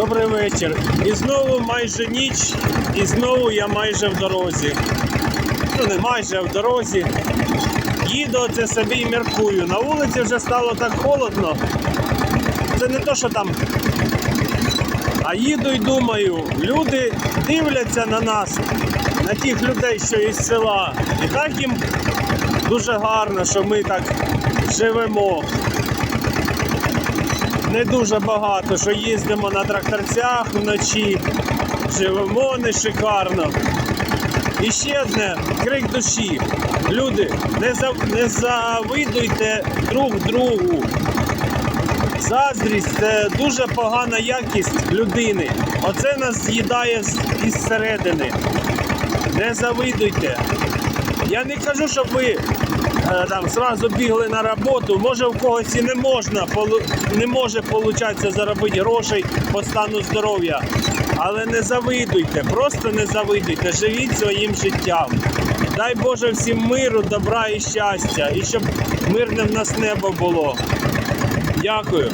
Добрий вечір. І знову майже ніч, і знову я майже в дорозі. Ну не майже а в дорозі. Їду це собі і міркую. На вулиці вже стало так холодно. Це не то, що там. А їду і думаю, люди дивляться на нас, на тих людей, що із села. І так їм дуже гарно, що ми так живемо. Не дуже багато, що їздимо на тракторцях вночі, живемо не шикарно. І ще одне крик душі. Люди, не, за, не завидуйте друг другу. Заздрість це дуже погана якість людини. Оце нас з'їдає із середини. Не завидуйте. Я не кажу, щоб ви е, там зразу бігли на роботу. Може в когось і не можна, не може получатися заробити грошей по стану здоров'я. Але не завидуйте, просто не завидуйте, живіть своїм життям. Дай Боже всім миру, добра і щастя, і щоб мирне в нас небо було. Дякую.